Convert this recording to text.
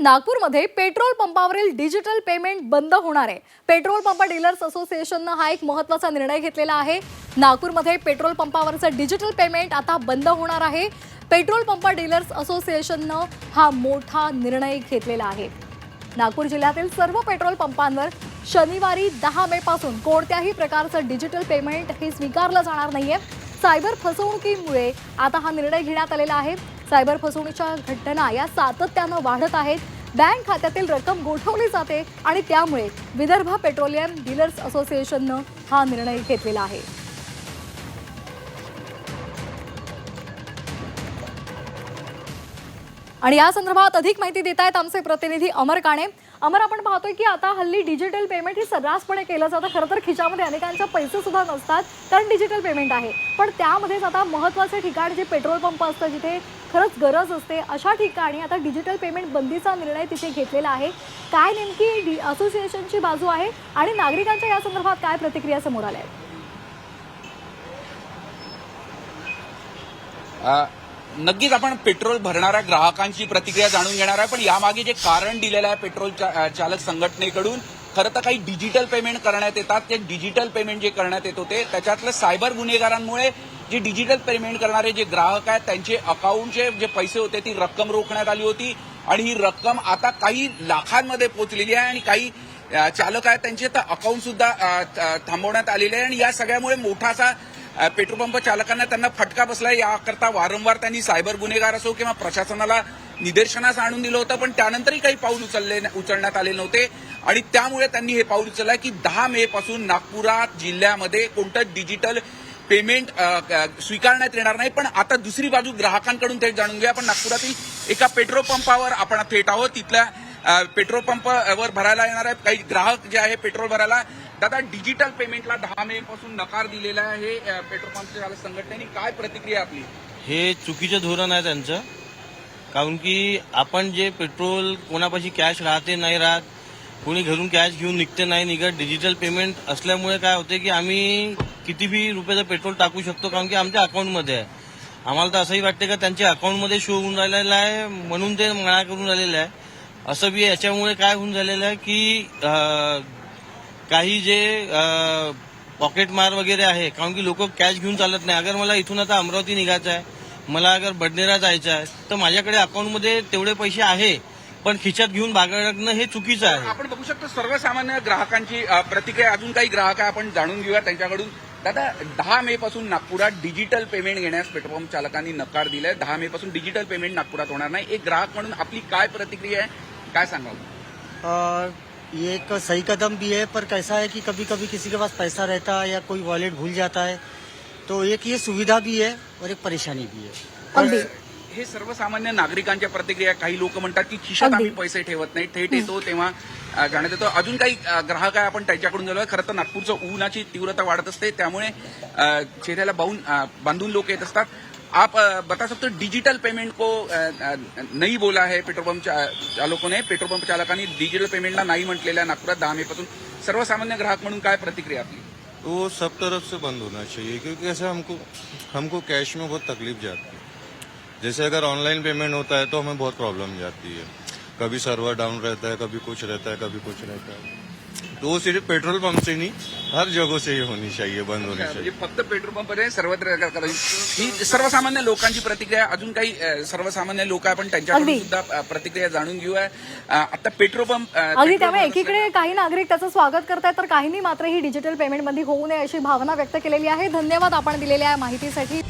नागपूरमध्ये petrol पंपावरील digital payment बंद होणार आहे. पेट्रोल पंप डीलर्स असोसिएशननं हा एक महत्त्वाचा निर्णय घेतलेला आहे. नागपूरमध्ये पेट्रोल पंपावरचं डिजिटल पेमेंट आता बंद होणार आहे. पेट्रोल पंप डीलर्स असोसिएशननं हा मोठा निर्णय घेतलेला आहे. नागपूर जिल्ह्यातील सर्व पेट्रोल पंपांवर शनिवारी दहा मे पासून कोणत्याही प्रकारचं डिजिटल पेमेंट हे स्वीकारलं जाणार नाहीये. सायबर फसवणुकीमुळे आता हा निर्णय घेण्यात आलेला आहे. सायबर फसवणुकीच्या घटना या सातत्यानं वाढत आहेत. बँक खात्यातील रक्कम गोठवली जाते आणि त्यामुळे विदर्भ पेट्रोलियम डीलर्स असोसिएशननं हा निर्णय घेतलेला आहे. आणि या संदर्भात अधिक माहिती देत आहेत आमचे प्रतिनिधी अमर काणे. अमर आपण पाहतोय की आता हल्ली डिजिटल पेमेंट ही सर्रासपणे केलं जातं. खरं तर खिशामध्ये अनेकांच्या पैसे सुद्धा नसतात कारण डिजिटल पेमेंट आहे. पण त्यामध्येच आता महत्त्वाचे ठिकाण जे पेट्रोल पंप असतं जिथे खरंच गरज असते. अशा ठिकाणी आता डिजिटल पेमेंट बंदीचा निर्णय तिथे घेतलेला आहे. काय नेमकी डि असोसिएशनची बाजू आहे आणि नागरिकांच्या या संदर्भात काय प्रतिक्रिया समोर आल्या आहेत? नक्कीच आपण पेट्रोल भरणाऱ्या ग्राहकांची प्रतिक्रिया जाणून घेणार आहे. पण यामागे जे कारण दिलेलं आहे पेट्रोल चा- चालक संघटनेकडून खरं तर काही डिजिटल पेमेंट करण्यात येतात. ते डिजिटल पेमेंट जे करण्यात येत होते त्याच्यातलं सायबर गुन्हेगारांमुळे जे डिजिटल पेमेंट करणारे जे ग्राहक आहेत त्यांचे अकाउंटचे जे पैसे होते ती रक्कम रोखण्यात आली होती. आणि ही रक्कम आता काही लाखांमध्ये पोहोचलेली आहे आणि काही चालक आहेत त्यांचे तर अकाउंट सुद्धा थांबवण्यात आलेले आहे. आणि या सगळ्यामुळे मोठासा असा पेट्रोल पंप चालकांना त्यांना फटका बसलाय. याकरता वारंवार त्यांनी सायबर गुन्हेगार असो किंवा प्रशासनाला निदर्शनास आणून दिलं होतं पण त्यानंतरही काही पाऊल उचलले उचलण्यात आले नव्हते. आणि त्यामुळे त्यांनी हे पाऊल उचललं की दहा मे पासून नागपुरात जिल्ह्यामध्ये कोणतं डिजिटल पेमेंट स्वीकारण्यात येणार नाही. पण आता दुसरी बाजू ग्राहकांकडून थेट जाणून घ्या आपण नागपुरातील एका पेट्रोल पंपावर आपण थेट आहोत. तिथल्या पेट्रोल पंपावर भरायला येणार आहे काही ग्राहक जे आहे पेट्रोल भरायला. दादा डिजिटल पेमेंटला दहा मे पासून नकार दिलेला आहे पेट्रोल पंपच्या संघटनेने. काय प्रतिक्रिया आपली? हे चुकीचं धोरण आहे त्यांचं. कारण की आपण जे पेट्रोल कोणापाशी कॅश राहते नाही राहत कोणी घरून कॅश घेऊन निघते नाही निघत डिजिटल पेमेंट असल्यामुळे काय होते की आम्ही किती बी रुपयाचं पेट्रोल टाकू शकतो कारण की आमच्या अकाउंटमध्ये आहे. आम्हाला तर असंही वाटते का त्यांच्या अकाउंटमध्ये शो होऊन राहिलेला आहे म्हणून ते मना करून राहिलेलं आहे. असं बी याच्यामुळे काय होऊन झालेलं आहे की काही जे पॉकेट मार वगैरे आहे कारण की लोक कॅश घेऊन चालत नाही. अगर मला इथून आता अमरावती निघायचं आहे मला अगर बडनेरा जायचं आहे तर माझ्याकडे अकाउंटमध्ये तेवढे पैसे आहे पण खिशात घेऊन बागडणं हे चुकीचं आहे. आपण बघू शकतो सर्वसामान्य ग्राहकांची प्रतिक्रिया. अजून काही ग्राहक आहे आपण जाणून घेऊया त्यांच्याकडून. दादा दहा मे पासून नागपुरात डिजिटल पेमेंट घेण्यास पेट्रोल पंप चालकांनी नकार दिलाय. दहा मे पास डिजिटल पेमेंट नागपुरात होणार नाही. एक ग्राहक मन अपनी काय प्रतिक्रिया है काय संगा ये एक सही कदम भी है पर कैसा है कि कभी कभी किसी के पास पैसा रहता है या कोई वॉलेट भूल जाता है तो एक ये सुविधा भी है और एक परेशानी भी है। हे सर्वसामान्य नागरिकांच्या प्रतिक्रिया काही लोक म्हणतात की खिशात. आम्ही पैसे ठेवत नाही. थेट येतो तेव्हा अ, जाण्यात येतो. अजून काही ग्राहक आहे आपण त्यांच्याकडून गेलो खरं तर नागपूरचं ऊनाची तीव्रता वाढत असते. त्यामुळे चेहऱ्याला बाहून बांधून लोक येत असतात. आप बता सकते हो डिजिटल पेमेंट को नहीं बोला है पेट्रोल पंप चा- चालकों ने पेट्रोल पंप चालकांनी डिजिटल पेमेंटला नाही म्हटलेलं आहे नागपुरात दहा मे पासून. सर्वसामान्य ग्राहक म्हणून काय प्रतिक्रिया आपली? वो सब तरफ से बंद होना चाहिए क्योंकि ऐसे हमको हमको कैश में बहुत तकलीफ जाती है। जैसे अगर ऑनलाइन पेमेंट होता है तो हमें बहुत प्रॉब्लम जाती है। कभी सर्वर डाउन रहता है कभी कुछ रहता है कभी कुछ रहता है। तो वो सिर्फ पेट्रोल पंप से नहीं हर जगह से ये होनी चाहिए बंद होनी म्हणजे चाहिए। फक्त पेट्रोल पंप नाही सर्वत्र. ही सर्वसामान्य लोकांची प्रतिक्रिया अजून काही अ, सर्वसामान्य लोक आपण त्यांच्याकडून अगदी. सुद्धा अ, प्रतिक्रिया जाणून घेऊया अ, आता पेट्रोल पंप अ, अगदी पेट्रोल त्यामुळे पंप एकीकडे काही नागरिक त्याचं स्वागत करतायत तर काहींनी मात्र ही डिजिटल पेमेंट बंदी होऊ नये अशी भावना व्यक्त केलेली आहे. धन्यवाद आपण दिलेल्या या माहितीसाठी.